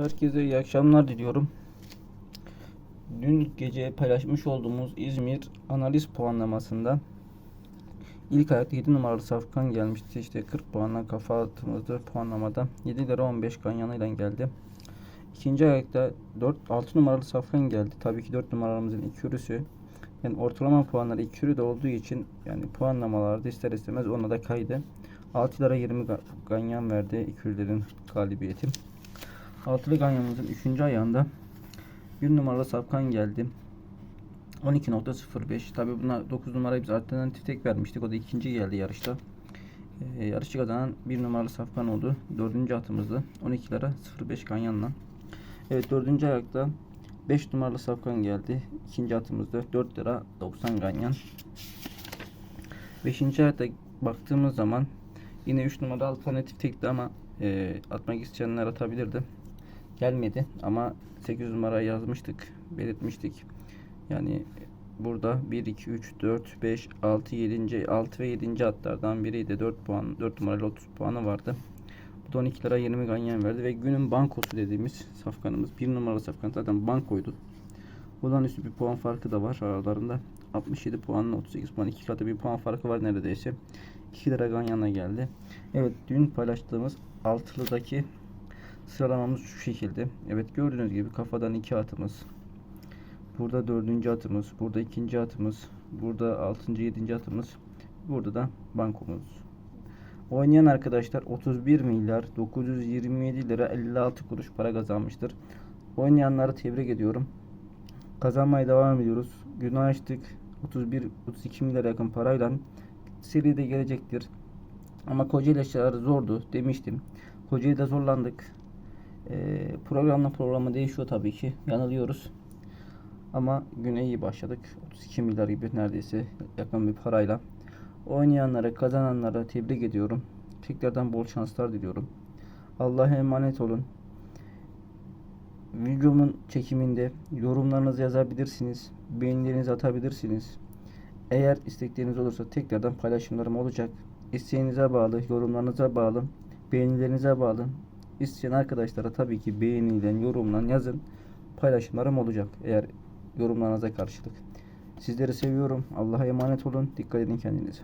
Herkese iyi akşamlar diliyorum. Dün gece paylaşmış olduğumuz İzmir analiz puanlamasında ilk ayakta 7 numaralı Safkan gelmişti. İşte 40 puanla kafa attığımızda puanlamada 7 lira 15 kan yanıyla geldi. İkinci ayakta 4 6 numaralı Safkan geldi. Tabii ki 4 numaramızın ikürüsü. Yani ortalama puanları ikürü de olduğu için yani puanlamalarda ister istemez ona da kaydı. 6 lira 20 ga- ganyan verdi ikürlerin galibiyeti. Altılı ganyamızın 3. ayağında 1 numaralı safkan geldi. 12.05 tabi buna 9 numarayı biz alternatif tek vermiştik. O da ikinci geldi yarışta. Ee, yarışı kazanan 1 numaralı safkan oldu. Dördüncü atımızdı. 12 lira 05 ganyanla. Evet dördüncü ayakta 5 numaralı safkan geldi. İkinci atımızda 4 lira 90 ganyan. Beşinci ayakta baktığımız zaman yine 3 numara alternatif tekti ama e, atmak isteyenler atabilirdi. Gelmedi ama 8 numara yazmıştık, belirtmiştik. Yani burada 1, 2, 3, 4, 5, 6, 7. 6 ve 7. atlardan biriydi. 4 puan, 4 numaralı 30 puanı vardı. Bu da 12 lira 20 ganyan verdi ve günün bankosu dediğimiz safkanımız 1 numaralı safkan zaten bankoydu. Bundan üstü bir puan farkı da var aralarında. 67 puanla 38 puan. 2 katı bir puan farkı var neredeyse. 2 lira ganyanla geldi. Evet dün paylaştığımız altılıdaki sıralamamız şu şekilde. Evet gördüğünüz gibi kafadan 2 atımız. Burada dördüncü atımız. Burada ikinci atımız. Burada altıncı yedinci atımız. Burada da bankomuz. Oynayan arkadaşlar 31 milyar 927 lira 56 kuruş para kazanmıştır. Oynayanları tebrik ediyorum. Kazanmaya devam ediyoruz. Günü açtık. 31 32 milyar yakın parayla seride gelecektir. Ama Kocaeli zordu demiştim. Kocaeli'de zorlandık. Ee, programla programa değişiyor tabii ki. Yanılıyoruz. Ama güne iyi başladık. 32 milyar gibi neredeyse yakın bir parayla. Oynayanlara, kazananlara tebrik ediyorum. Tekrardan bol şanslar diliyorum. Allah'a emanet olun. Videomun çekiminde yorumlarınızı yazabilirsiniz. Beğenilerinizi atabilirsiniz. Eğer istekleriniz olursa tekrardan paylaşımlarım olacak. İsteğinize bağlı, yorumlarınıza bağlı, beğenilerinize bağlı. İsteyen arkadaşlara tabii ki beğeniyle, yorumla yazın. Paylaşımlarım olacak eğer yorumlarınıza karşılık. Sizleri seviyorum. Allah'a emanet olun. Dikkat edin kendinize.